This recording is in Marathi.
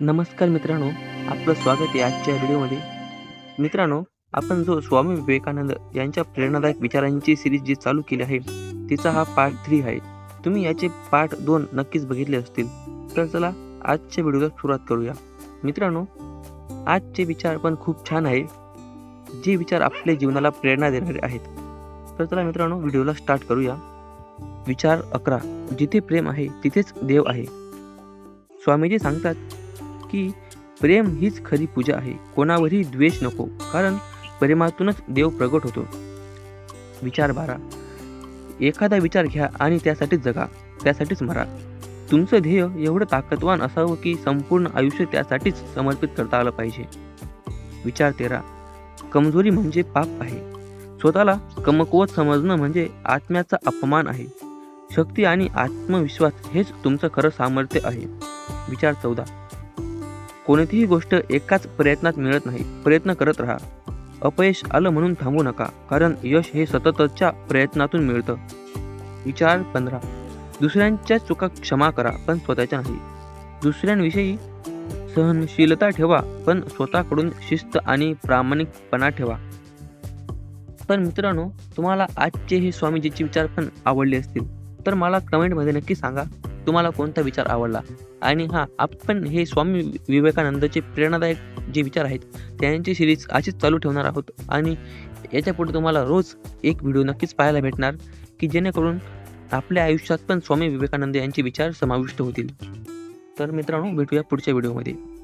नमस्कार मित्रांनो आपलं स्वागत आहे आजच्या व्हिडिओमध्ये. मित्रांनो आपण जो स्वामी विवेकानंद यांच्या प्रेरणादायक विचारांची सिरीज जी चालू केली आहे तिचा हा पार्ट थ्री आहे. तुम्ही याचे पार्ट दोन नक्कीच बघितले असतील. तर चला आजच्या व्हिडिओला सुरुवात करूया. मित्रांनो आजचे विचार पण खूप छान आहे. जे विचार आपल्या जीवनाला प्रेरणा देणारे आहेत. तर चला मित्रांनो व्हिडिओला स्टार्ट करूया. विचार अकरा जिथे प्रेम आहे तिथेच देव आहे. स्वामीजी सांगतात की प्रेम हीच खरी पूजा आहे. कोणावरही द्वेष नको कारण प्रेमातूनच देव प्रगट होतो. विचार बारा. एखादा विचार घ्या आणि त्यासाठीच जगा त्यासाठीच मरा. तुमचं ध्येय एवढं ताकदवान असावं की संपूर्ण आयुष्य त्यासाठीच समर्पित करता आलं पाहिजे. विचार तेरा. कमजोरी म्हणजे पाप आहे. स्वतःला कमकुवत समजणं म्हणजे आत्म्याचा अपमान आहे. शक्ती आणि आत्मविश्वास हेच तुमचं खरं सामर्थ्य आहे. विचार चौदा. कोणतीही गोष्ट एकाच प्रयत्नात मिळत नाही. प्रयत्न करत राहा. अपयश आलं म्हणून थांबू नका कारण यश हे सततच्या प्रयत्नातून मिळतं. विचार पंधरा. दुसऱ्यांच्या चुका क्षमा करा पण स्वतःच्या नाही. दुसऱ्यांविषयी सहनशीलता ठेवा पण स्वतःकडून शिस्त आणि प्रामाणिकपणा ठेवा. पण मित्रांनो तुम्हाला आजचे हे स्वामीजीचे विचार पण आवडले असतील. तर मला कमेंटमध्ये नक्की सांगा. तुम्हाला कोणता विचार आवडला? आणि हां आपण हे स्वामी विवेकानंदचे प्रेरणादायक जे विचार आहेत त्यांची सिरीज अशीच चालू ठेवणार आहोत. आणि याच्यापुढे तुम्हाला रोज एक व्हिडिओ नक्कीच पाहायला भेटणार की जेणेकरून आपल्या आयुष्यात पण स्वामी विवेकानंद यांचे विचार समाविष्ट होतील. तर मित्रांनो भेटूया पुढच्या व्हिडिओमध्ये